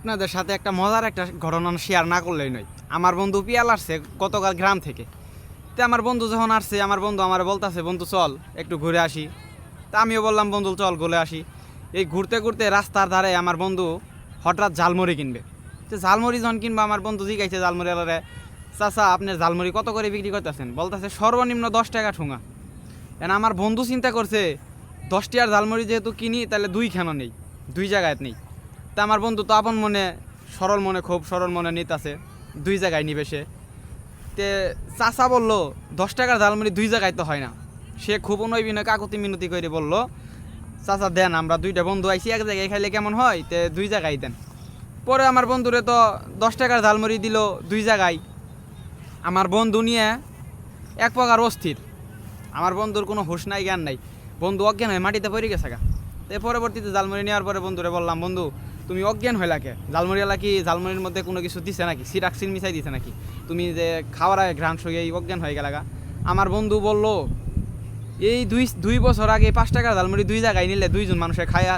আপনাদের সাথে একটা মজার একটা ঘটনা শেয়ার না করলেই নয়। আমার বন্ধু পিয়াল আসছে গতকাল গ্রাম থেকে। তে আমার বন্ধু যখন আসছে, আমার বন্ধু আমার বলতাছে, বন্ধু, চল, একটু ঘুরে আসি। তা আমিও বললাম, বন্ধু, চল, ঘুরে আসি। এই ঘুরতে ঘুরতে রাস্তার ধারে আমার বন্ধু হঠাৎ ঝালমুড়ি কিনবে। তো ঝালমুড়ি যখন কিনবা, আমার বন্ধু জিগাইছে ঝালমুড়ি আলারে, চাচা আপনার ঝালমুড়ি কত করে বিক্রি করতেছেন? বলতেছে, সর্বনিম্ন দশ টাকা ঠুঙা। কেন আমার বন্ধু চিন্তা করছে, দশটি আর ঝালমুড়ি যেহেতু কিনি, তাহলে দুই খান নেই, দুই জায়গায় নেই। তা আমার বন্ধু তো আপন মনে, সরল মনে, খুব সরল মনে নিতাছে। দুই জায়গায় নিবে সে। তে চাচা বলল, দশ টাকার ঝালমুড়ি দুই জায়গায় তো হয় না। সে খুব নয় বিনয়, কাকুতি মিনতি করে বলল, চাচা, দেন, আমরা দুইটা বন্ধু আইছি, এক জায়গায় খাইলে কেমন হয়? তে দুই জায়গায় দেন। পরে আমার বন্ধুরে তো দশ টাকার ঝালমুড়ি দিল দুই জায়গায়। আমার বন্ধু নিয়ে এক প্রকার অস্থির। আমার বন্ধুর কোনো হুঁশ নাই, জ্ঞান নাই। বন্ধু অজ্ঞান হয়ে মাটিতে পড়ে গেছে গা। তো পরবর্তীতে জালমুড়ি নেওয়ার পরে বন্ধুরে বললাম, বন্ধু তুমি অজ্ঞান হইলা কে জালমুড়িওয়ালা কি জালমুড়ির মধ্যে কোনো কিছু দিছে নাকি? সিরাক্সিন মিশাই দিছে নাকি? তুমি যে খাওয়ার আগে ঘ্রাণ শুয়ে অজ্ঞান হয়ে গেলাগা। আমার বন্ধু বলল, এই দুই দুই বছর আগে পাঁচ টাকার ঝালমুড়ি দুই জায়গায় নিলে দুইজন মানুষের খায়া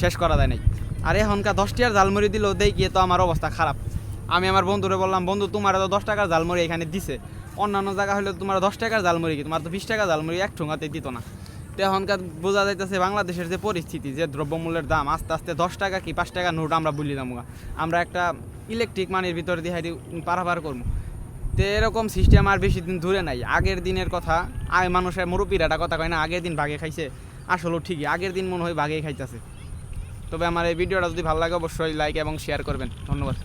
শেষ করা যায় নাই। আর এখনকার দশ টাকার ঝালমুড়ি দিল দেই গিয়ে তো আমার অবস্থা খারাপ। আমি আমার বন্ধুরে বললাম, বন্ধু, তোমার তো দশ টাকার ঝালমুড়ি এখানে দিছে। অন্যান্য জায়গা হলে তোমার দশ টাকার ঝালমুড়ি কি? তোমার তো বিশ টাকা ঝালমুড়ি এক ঠোঙাতে দিত না। তো এখনকার বোঝা যাইতেছে বাংলাদেশের যে পরিস্থিতি, যে দ্রব্যমূল্যের দাম আস্তে আস্তে দশ টাকা কি পাঁচ টাকা নোট আমরা বলি দাম আমরা একটা ইলেকট্রিক মানির ভিতরে দিয়ে পারাপার করব। তো এরকম সিস্টেম আর বেশি দিন দূরে নাই। আগের দিনের কথা, আয় মানুষের মুরব্বীরা একটা কথা কয় না, আগের দিন ভাগে খাইছে, আসলেও ঠিকই, আগের দিন মনে হয় ভাগেই খাইতেছে। তবে আমার এই ভিডিওটা যদি ভালো লাগে অবশ্যই লাইক এবং শেয়ার করবেন। ধন্যবাদ।